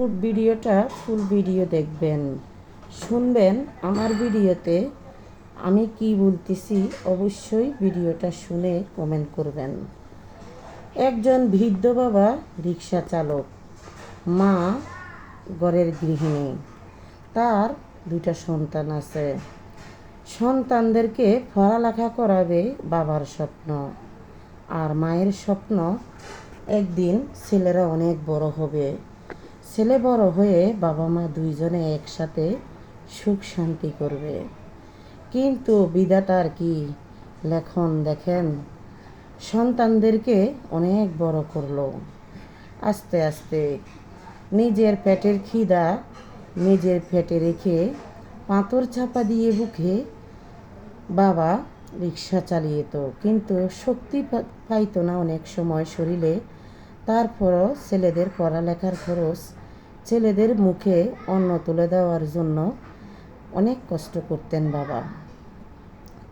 Food ভিডিওটা full video দেখবেন। শুনবেন আমার ভিডিওতে আমি কি বলতেছি, অবশ্যই ভিডিওটা শুনে কমেন্ট করবেন। একজন বৃদ্ধ বাবা রিক্সা চালক, মা ঘরের গৃহিণী, তার দুইটা সন্তান আছে। সন্তানদেরকে পড়ালেখা করাবে বাবার স্বপ্ন, আর মায়ের স্বপ্ন একদিন ছেলেরা অনেক বড় হবে। ছেলে বড় হয়ে বাবা মা দুইজনে একসাথে সুখ শান্তি করবে। কিন্তু বিধাতার কি লেখন দেখেন, সন্তানদেরকে অনেক বড় করল। আস্তে আস্তে নিজের পেটের খিদা নিজের পেটে রেখে পাথর চাপা দিয়ে বুকে বাবা রিক্সা চালিয়ে তো কিন্তু শক্তি পাইতো না অনেক সময় শরীরে। তারপরও ছেলেদের পড়ালেখার খরচ ছেলেদের মুখে অন্ন তুলে দেওয়ার জন্য অনেক কষ্ট করতেন বাবা।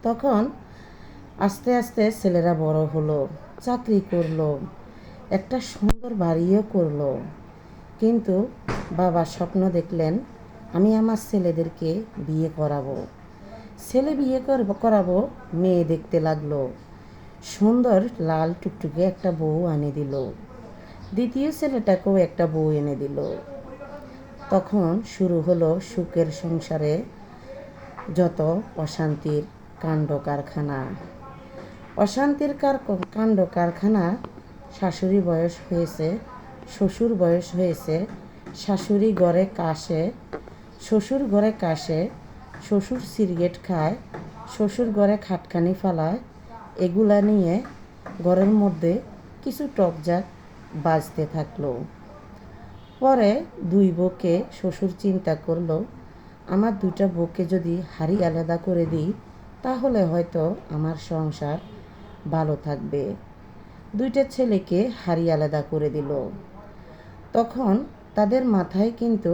তখন আস্তে আস্তে ছেলেরা বড় হলো, চাকরি করল, একটা সুন্দর বাড়িও করল। কিন্তু বাবা স্বপ্ন দেখলেন, আমি আমার ছেলেদেরকে বিয়ে করাবো। ছেলে বিয়ে করব, মেয়ে দেখতে লাগল। সুন্দর লাল টুকটুকে একটা বউ এনে দিল। দ্বিতীয় ছেলেটাকেও একটা বউ এনে দিল। তখন শুরু হলো সুখের সংসারে যত অশান্তির কাণ্ড কারখানা। অশান্তির কাণ্ড কারখানা? শাশুড়ি বয়স হয়েছে, শ্বশুর বয়স হয়েছে, শাশুড়ি ঘরে কাশে, শ্বশুর ঘরে কাশে, শ্বশুর সিগারেট খায়, শ্বশুর ঘরে খাটখানি ফালায়, এগুলা নিয়ে ঘরের মধ্যে কিছু টকজাক বাজতে থাকল। পরে দুই বউকে শ্বশুর চিন্তা করল, আমার দুইটা বউকে যদি হাড়ি আলাদা করে দিই, তাহলে হয়তো আমার সংসার ভালো থাকবে। দুইটা ছেলেকে হাড়ি আলাদা করে দিল। তখন তাদের মাথায় কিন্তু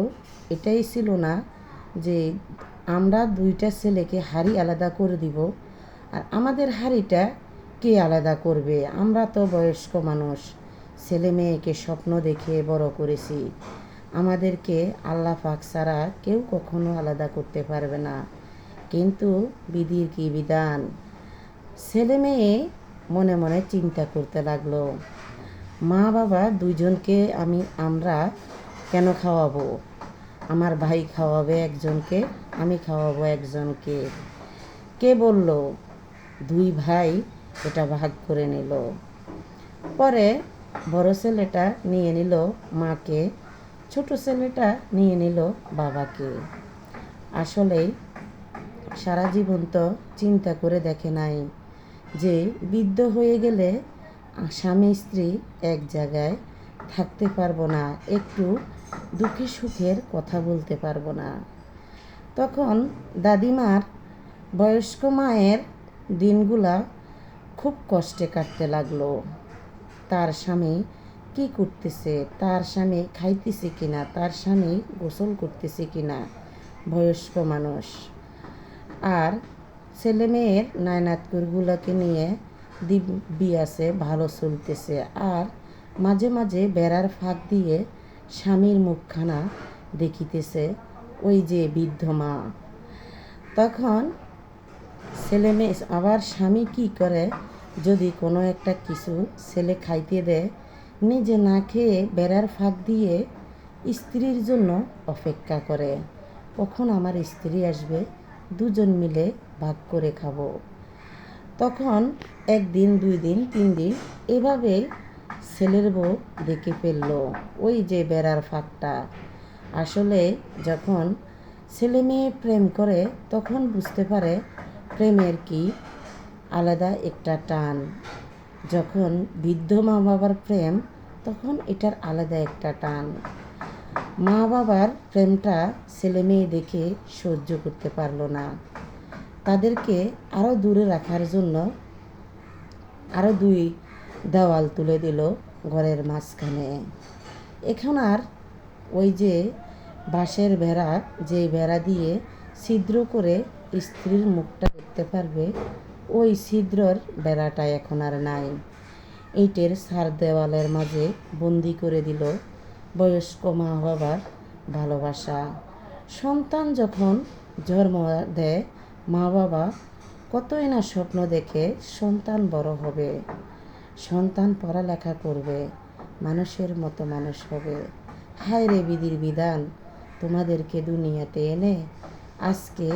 এটাই ছিল না যে আমরা দুইটা ছেলেকে হাড়ি আলাদা করে দিব, আর আমাদের হাড়িটা কে আলাদা করবে? আমরা তো বয়স্ক মানুষ। ছেলে মেয়েকে স্বপ্ন দেখে বড় করেছি। আমাদেরকে আল্লাহ পাক ছাড়া কেউ কখনো আলাদা করতে পারবে না। কিন্তু বিধির কি বিধান? ছেলে মেয়ে মনে মনে চিন্তা করতে লাগল, মা বাবা দুইজনকে আমি, আমরা কেন খাওয়াবো? আমার ভাই খাওয়াবে একজনকে, আমি খাওয়াবো একজনকে। কে বলল, দুই ভাই এটা ভাগ করে নিল। পরে বড় ছেলেটা নিয়ে নিল মাকে, ছোট ছেলেটা নিয়ে নিল বাবাকে। আসলেই সারা জীবন তো চিন্তা করে দেখে নাই যে বৃদ্ধ হয়ে গেলে স্বামী স্ত্রী এক জায়গায় থাকতে পারব না, একটু দুঃখে সুখের কথা বলতে পারব না। তখন দাদিমার বয়স্ক মায়ের দিনগুলা খুব কষ্টে কাটতে লাগল। তার স্বামী কি করতেছে? তার স্বামী খাইতেছে কিনা? তার স্বামী গোসল করতেছে কিনা? বয়স্ক মানুষ। আর ছেলে মেয়ের নায়নাতকুরগুলোকে নিয়ে দিব্যি আছে, ভালো চলতেছে। আর মাঝে মাঝে বেড়ার ফাঁক দিয়ে স্বামীর মুখখানা দেখিতেছে ওই যে বৃদ্ধ মা। তখন ছেলে মেয়ে আবার স্বামী কি করে? যদি কোনো একটা কিছু ছেলে খাইতে দেয়, নিজে না খেয়ে বেড়ার ফাঁক দিয়ে স্ত্রীর জন্য অপেক্ষা করে। কখন আমার স্ত্রী আসবে, দুজন মিলে ভাগ করে খাব। তখন একদিন দুই দিন তিন দিন এভাবে ছেলের বউ দেখে ফেলল ওই যে বেড়ার ফাঁকটা। আসলে যখন ছেলে মেয়ে প্রেম করে, তখন বুঝতে পারে প্রেমের কি আলাদা একটা টান। যখন বৃদ্ধ মা বাবার প্রেম, তখন এটার আলাদা একটা টান। মা বাবার প্রেমটা ছেলে মেয়ে দেখে সহ্য করতে পারল না। তাদেরকে আরও দূরে রাখার জন্য আরও দুই দেওয়াল তুলে দিল ঘরের মাঝখানে। এখন আর ওই যে বাঁশের বেড়া যে বেড়া দিয়ে ছিদ্র করে স্ত্রীর মুখটা দেখতে পারবে ওই ছিদ্রর বেড়াটা এখন আর নাই। ইটের সার দেওয়ালের মাঝে বন্দি করে দিল বয়স্ক মা বাবার ভালোবাসা। সন্তান যখন জন্ম দেয় মা বাবা কতই না স্বপ্ন দেখে সন্তান বড় হবে। সন্তান পড়ালেখা করবে, মানুষের মতো মানুষ হবে। হায় রে বিধির বিধান, তোমাদেরকে দুনিয়াতে এনে আজকে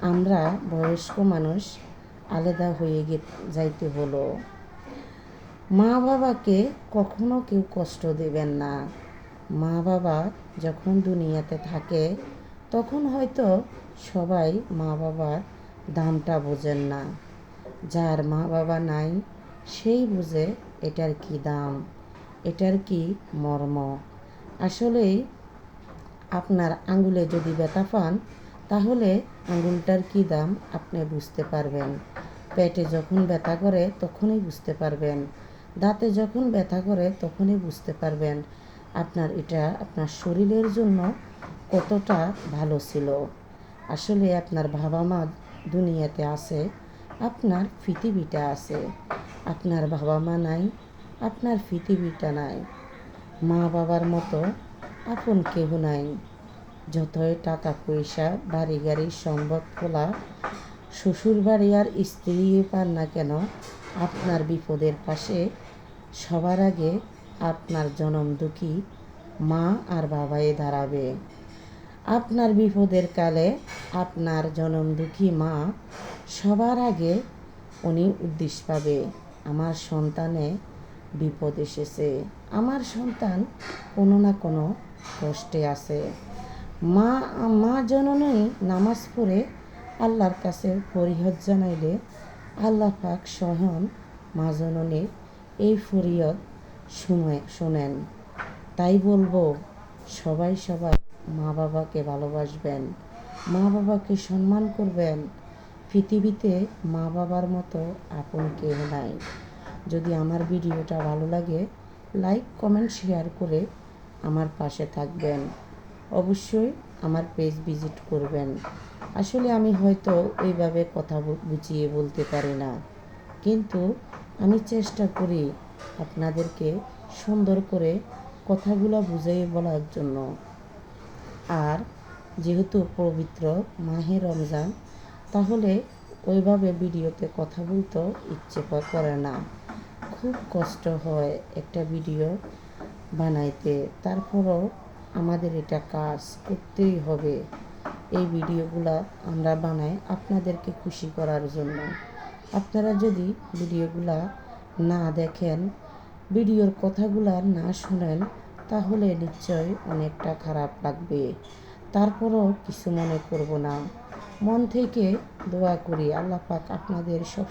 আমরা বয়স্ক মানুষ আলাদা হয়ে গে যাইতে হলো। মা বাবাকে কখনো কেউ কষ্ট দেবেন না। মা বাবা যখন দুনিয়াতে থাকে, তখন হয়তো সবাই মা বাবার দামটা বোঝেন না। যার মা বাবা নাই, সেই বুঝে এটার কি দাম, এটার কি মর্ম। আসলেই আপনার আঙুলে যদি ব্যথা পান তাহলে আঙুলটার কি দাম আপনি বুঝতে পারবেন। পেটে যখন ব্যথা করে, তখনই বুঝতে পারবেন। দাঁতে যখন ব্যথা করে, তখনই বুঝতে পারবেন আপনার এটা আপনার শরীরের জন্য কতটা ভালো ছিল। আসলে আপনার বাবা মা দুনিয়াতে আছে, আপনার পৃথিবীটা আছে। আপনার বাবা মা নাই, আপনার পৃথিবীটা নাই। মা বাবার মতো আপন কেহ নাই। যতই টাকা পয়সা বাড়ি গাড়ির সম্পদ খোলা শ্বশুর বাড়ি আর স্ত্রী পান না কেন, আপনার বিপদের পাশে সবার আগে আপনার জনম দুঃখী মা আর বাবাই দাঁড়াবে। আপনার বিপদের কালে আপনার জনম দুঃখী মা সবার আগে উনি উদ্দেশ্য পাবে, আমার সন্তানে বিপদ এসেছে। আমার সন্তান কোনো না কোনো কষ্টে আছে। মা মা জননী নামাজ পড়ে আল্লাহর কাছে ফরিহদ জানাইলে আল্লাহ পাক স্বয়ং মা জননীর এই ফরিয়দ শুনে, শোনেন। তাই বলব, সবাই সবাই মা বাবাকে ভালোবাসবেন, মা বাবাকে সম্মান করবেন। পৃথিবীতে মা বাবার মতো আপন কেউ নাই। যদি আমার ভিডিওটা ভালো লাগে, লাইক, কমেন্ট, শেয়ার করে আমার পাশে থাকবেন। অবশ্যই আমার পেজ ভিজিট করবেন। আসলে আমি হয়তো ওইভাবে কথা বুঝিয়ে বলতে পারি না। কিন্তু আমি চেষ্টা করি আপনাদেরকে সুন্দর করে কথাগুলো বুঝিয়ে বলার জন্য। আর যেহেতু পবিত্র মাহে রমজান, তাহলে ওইভাবে ভিডিওতে কথা বলতেও ইচ্ছে করে না। খুব কষ্ট হয় একটা ভিডিও বানাইতে। তারপরও আমাদের এটা কাজ করতেই হবে। এই ভিডিওগুলো আমরা বানাই আপনাদেরকে খুশি করার জন্য। আপনারা যদি ভিডিওগুলা না দেখেন, ভিডিওর কথাগুলা না শুনেন, তাহলে নিশ্চয় অনেকটা খারাপ লাগবে। তারপরও কিছু মনে করব না। মন থেকে দোয়া করি, আল্লাহ পাক আপনাদের সব